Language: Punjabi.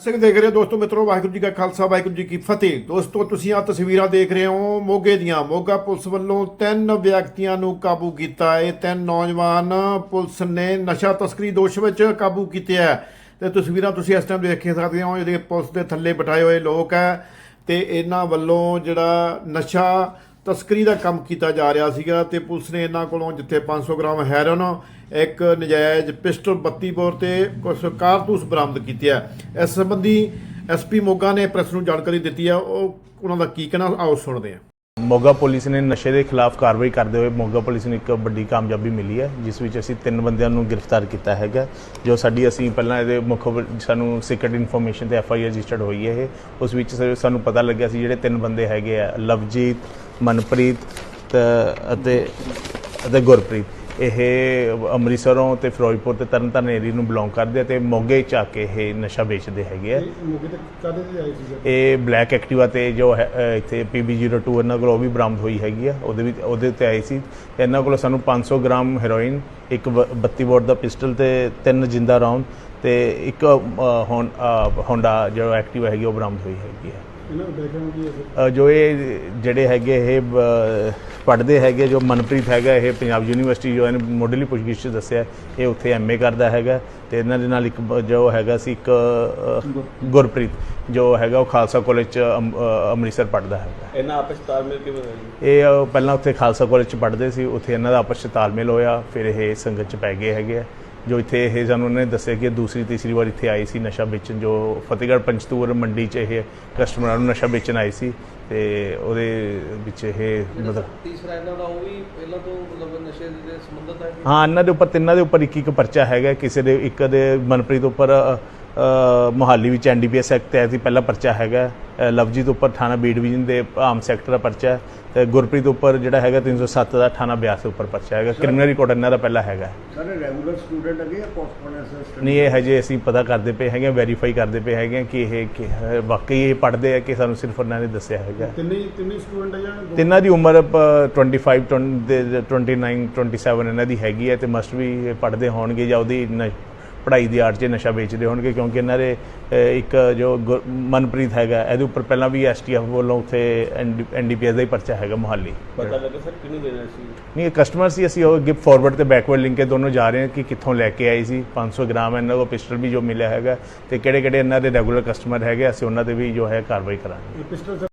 ਸਿੰਘ ਦੇਖ ਰਹੇ ਹੋ ਦੋਸਤੋ, ਮਿੱਤਰੋ, ਵਾਹਿਗੁਰੂ ਜੀ ਕਾ ਖਾਲਸਾ, ਵਾਹਿਗੁਰੂ ਜੀ ਕੀ ਫਤਿਹ। ਦੋਸਤੋ, ਤੁਸੀਂ ਆ ਤਸਵੀਰਾਂ ਦੇਖ ਰਹੇ ਹੋ, ਮੋਗੇ ਦੀਆਂ। ਮੋਗਾ ਪੁਲਿਸ ਵੱਲੋਂ ਤਿੰਨ ਵਿਅਕਤੀਆਂ ਨੂੰ ਕਾਬੂ ਕੀਤਾ ਹੈ। ਤਿੰਨ ਨੌਜਵਾਨ ਪੁਲਿਸ ਨੇ ਨਸ਼ਾ ਤਸਕਰੀ ਦੋਸ਼ ਵਿੱਚ ਕਾਬੂ ਕੀਤੇ ਹੈ। ਤੇ ਤਸਵੀਰਾਂ ਤੁਸੀਂ ਇਸ ਟਾਈਮ ਦੇਖ ਸਕਦੇ ਹੋ ਜਿਹੜੇ ਪੁਲਿਸ ਦੇ ਥੱਲੇ ਬਿਠਾਏ ਹੋਏ ਲੋਕ ਹੈ। ਤੇ ਇਹਨਾਂ ਵੱਲੋਂ ਜਿਹੜਾ ਨਸ਼ਾ ਤਸਕਰੀ ਦਾ ਕੰਮ ਕੀਤਾ ਜਾ ਰਿਹਾ ਸੀਗਾ ਤੇ ਪੁਲਿਸ ਨੇ ਇਹਨਾਂ ਕੋਲੋਂ ਜਿੱਥੇ 500 ਗ੍ਰਾਮ ਹੈਰੋਨ ਇੱਕ ਨਜਾਇਜ਼ ਪਿਸਟਲ 32 ਬੋਰ ਤੇ ਕੁਝ ਕਾਰਤੂਸ ਬਰਾਮਦ ਕੀਤੇ ਆ। ਇਸ ਸੰਬੰਧੀ ਐਸਪੀ ਮੋਗਾ ਨੇ ਪ੍ਰੈਸ ਨੂੰ ਜਾਣਕਾਰੀ ਦਿੱਤੀ ਆ। ਉਹ, ਉਹਨਾਂ ਦਾ ਕੀ ਕਹਿਣਾ, ਆਓ ਸੁਣਦੇ ਆ ਮੋਗਾ ਪੁਲਿਸ ਨੇ ਨਸ਼ੇ ਦੇ ਖਿਲਾਫ ਕਾਰਵਾਈ ਕਰਦੇ ਹੋਏ ਮੋਗਾ ਪੁਲਿਸ ਨੂੰ ਇੱਕ ਵੱਡੀ ਕਾਮਯਾਬੀ ਮਿਲੀ ਹੈ, ਜਿਸ ਵਿੱਚ ਅਸੀਂ ਤਿੰਨ ਬੰਦਿਆਂ ਨੂੰ ਗ੍ਰਿਫਤਾਰ ਕੀਤਾ ਹੈਗਾ, ਜੋ ਸਾਡੀ ਅਸੀਂ ਪਹਿਲਾਂ ਇਹਦੇ ਮੁੱਖ ਸਾਨੂੰ ਸੀਕ੍ਰੀਟ ਇਨਫੋਰਮੇਸ਼ਨ ਤੇ ਐਫ ਆਈ ਆਰ ਰਜਿਸਟਰਡ ਹੋਈ ਹੈ ਇਹ। ਉਸ ਵਿੱਚ ਸ- ਸਾਨੂੰ ਪਤਾ ਲੱਗਿਆ ਸੀ ਜਿਹੜੇ ਤਿੰਨ ਬੰਦੇ ਹੈਗੇ ਆ, ਲਵਜੀਤ ਮਨਪ੍ਰੀਤ ਅਤੇ ਅਤੇ ਗੁਰਪ੍ਰੀਤ। ਇਹ ਅੰਮ੍ਰਿਤਸਰੋਂ ਤੇ ਫਿਰੋਜ਼ਪੁਰ ਤੇ ਤਰਨਤਾਰਨ ਏਰੀਆ ਨੂੰ ਬਿਲੋਂਗ ਕਰਦੇ ਆ ਤੇ ਮੋਗੇ ਚ ਆ ਕੇ ਇਹ ਨਸ਼ਾ ਵੇਚਦੇ ਹੈਗੇ ਆ। ਮੌਕੇ ਤੇ ਕਾਦੇ ਤੇ ਆਏ ਸੀ ਇਹ ਬਲੈਕ ਐਕਟਿਵਾ ਤੇ ਜੋ ਹੈ ਅ, ਇੱਥੇ PB02 ਇਹਨਾਂ ਕੋਲ ਉਹ ਵੀ ਬਰਾਮਦ ਹੋਈ ਹੈਗੀ ਆ। ਉਹਦੇ ਵਿੱਚ ਉਹਦੇ ਤੇ ਆਏ ਸੀ। ਤੇ ਇਹਨਾਂ ਕੋਲ ਸਾਨੂੰ 500 ਗ੍ਰਾਮ ਹੈਰੋਇਨ ਇੱਕ ਵ- 32 ਬੋਰ ਦਾ ਪਿਸਟਲ ਤੇ ਤਿੰਨ ਜਿੰਦਾ ਰਾਉਂਡ ਤੇ ਇੱਕ ਅ, ਹੋਂ- ਅ, ਹੋਂਡਾ ਜੋ ਐਕਟਿਵਾ ਹੈਗੀ ਉਹ ਬਰਾਮਦ ਹੋਈ ਹੈਗੀ ਆ। ਇਹਨਾਂ ਦਾ ਬੈਕਗ੍ਰਾਉਂਡ ਕੀ ਹੈ ਸਰ ਅ, ਜੋ ਇਹ ਜਿਹੜੇ ਹੈਗੇ ਇਹ ਪੜ੍ਹਦੇ ਹੈਗੇ ਜੋ ਮਨਪ੍ਰੀਤ ਹੈਗਾ ਇਹ ਪੰਜਾਬ ਯੂਨੀਵਰਸਿਟੀ ਜੋ ਇਹਨੇ ਮੁੱਢਲੀ ਪੁੱਛਗਿੱਛ 'ਚ ਦੱਸਿਆ ਇਹ ਉੱਥੇ ਐਮਏ ਕਰਦਾ ਹੈਗਾ ਤੇ ਇਹਨਾਂ ਦੇ ਨਾਲ ਇੱਕ ਜੋ ਹੈਗਾ ਸੀ ਇੱਕ ਗੁਰਪ੍ਰੀਤ ਜੋ ਹੈਗਾ ਉਹ ਖਾਲਸਾ ਕਾਲਜ ਚ ਅੰਮ੍ਰਿਤਸਰ ਪੜ੍ਹਦਾ ਹੈਗਾ। ਇਹਨਾਂ ਆਪਸ 'ਚ ਤਾਲਮੇਲ ਕਿਵੇਂ ਹੋਇਆ ਇਹ ਪਹਿਲਾਂ ਉੱਥੇ ਖਾਲਸਾ ਕਾਲਜ ਚ ਪੜ੍ਹਦੇ ਸੀ ਉੱਥੇ ਇਹਨਾਂ ਦਾ ਆਪਸ ਚ ਤਾਲਮੇਲ ਹੋਇਆ ਫਿਰ ਇਹ ਸੰਗਤ ਚ ਪੈ ਗਏ ਹੈਗੇ ਆ। ਜੋ ਇੱਥੇ ਇਹ ਸਾਨੂੰ ਉਹਨੇ ਦੱਸਿਆ ਕਿ ਦੂਸਰੀ ਤੀਸਰੀ ਵਾਰ ਇੱਥੇ ਆਏ ਸੀ ਨਸ਼ਾ ਵੇਚਣ ਜੋ ਫਤਿਹਗੜ੍ਹ ਪੰਚਤੂਰ ਮੰਡੀ ਚ ਇਹ ਕਸਟਮਰਾਂ ਨੂੰ ਨਸ਼ਾ ਵੇਚਣ ਆਏ ਸੀ ਤੇ ਉਹਦੇ ਵਿੱਚ ਇਹ ਮਤਲਬ ਤੀਸਰਾ ਇਹਨਾਂ ਦਾ ਉਹ ਵੀ ਪਹਿਲਾਂ ਤੋਂ ਮਤਲਬ ਨਸ਼ੇ ਦੇ ਸੰਬੰਧਤ ਹੈ? ਹਾਂ ਇਹਨਾਂ ਦੇ ਉੱਪਰ ਤਿੰਨਾਂ ਦੇ ਉੱਪਰ ਇੱਕ ਇੱਕ ਪਰਚਾ ਹੈਗਾ ਕਿਸੇ ਦੇ ਇੱਕ ਦੇ ਮਨਪ੍ਰੀਤ ਉੱਪਰ ਮੁਹਾਲੀ ਵਿੱਚ ਐਨਡੀਪੀਐਸ ਐਕਟ ਤਹਿਤ ਹੀ ਪਹਿਲਾ ਪਰਚਾ ਹੈਗਾ ਲਵਜੀਤ ਉੱਪਰ ਥਾਣਾ ਬੀ ਡਿਵੀਜ਼ਨ ਦੇ ਆਮ ਸੈਕਟਰ ਦਾ ਪਰਚਾ ਤੇ ਗੁਰਪ੍ਰੀਤ ਉੱਪਰ ਜਿਹੜਾ ਹੈਗਾ 307 ਦਾ ਥਾਣਾ ਬਿਆਸ ਦੇ ਉੱਪਰ ਪਰਚਾ ਹੈਗਾ। ਕ੍ਰਿਮੀਨਲ ਰਿਕਾਰਡ ਇਹਨਾਂ ਦਾ ਪਹਿਲਾ ਹੈਗਾ ਸਾਰੇ ਰੈਗੂਲਰ ਸਟੂਡੈਂਟ ਹੈਗੇ ਜਾਂ ਸਟੂਡੈਂਟ ਨਹੀਂ ਇਹ ਹਜੇ ਅਸੀਂ ਪਤਾ ਕਰਦੇ ਪਏ ਹੈਗੇ ਵੈਰੀਫਾਈ ਕਰਦੇ ਪਏ ਹੈਗੇ ਕਿ ਇਹ ਵਾਕਈ ਇਹ ਪੜ੍ਹਦੇ ਆ ਕਿ ਸਾਨੂੰ ਸਿਰਫ ਉਹਨਾਂ ਨੇ ਦੱਸਿਆ ਹੈਗਾ। ਤਿੰਨੇ ਤਿੰਨੇ ਸਟੂਡੈਂਟ ਹੈ ਜਾਂ ਦੋ? ਤਿੰਨਾਂ ਦੀ ਉਮਰ ਪ- 25 20 ਦੇ 29 27 ਇਹਨਾਂ ਦੀ ਹੈਗੀ ਹੈ ਤੇ ਮਸਟ ਵੀ ਇਹ ਪੜ੍ਹਦੇ ਹੋਣਗੇ ਜਾਂ ਉਹਦੀ ਪੜ੍ਹਾਈ ਦੀ ਆੜ 'ਚ ਨਸ਼ਾ ਵੇਚਦੇ ਹੋਣਗੇ ਕਿਉਂਕਿ ਇਹਨਾਂ ਦੇ ਇੱਕ ਜੋ ਮਨਪ੍ਰੀਤ ਹੈਗਾ ਇਹਦੇ ਉੱਪਰ ਪਹਿਲਾਂ ਵੀ ਐਸਟੀਐਫ ਵੱਲੋਂ ਉੱਥੇ ਐਨਡੀਪੀਐਸ ਦਾ ਹੀ ਪਰਚਾ ਹੈਗਾ ਮੁਹਾਲੀ। ਪਤਾ ਲੱਗਾ ਸਰ ਕਿਹਨੂੰ ਦੇਣਾ ਸੀ? ਨਹੀਂ ਕਸਟਮਰ ਸੀ ਅਸੀਂ ਉਹ ਗਿਫਟ ਫਾਰਵਰਡ ਤੇ ਬੈਕਵਰਡ ਲਿੰਕ ਕੇ ਦੋਨੋਂ ਜਾ ਰਹੇ ਹਾਂ ਕਿ ਕਿੱਥੋਂ ਲੈ ਕੇ ਆਏ ਸੀ। 500 ਗ੍ਰਾਮ ਇਹਨਾਂ ਕੋਲ ਪਿਸਟਲ ਵੀ ਜੋ ਮਿਲਿਆ ਹੈਗਾ ਤੇ ਕਿਹੜੇ ਕਿਹੜੇ ਇਹਨਾਂ ਦੇ ਰੈਗੂਲਰ ਕਸਟਮਰ ਹੈਗੇ ਅਸੀਂ ਉਹਨਾਂ ਦੇ ਵੀ ਜੋ ਹੈ ਕਾਰਵਾਈ ਕਰਾਂਗੇ। ਇਹ ਪਿਸਟਲ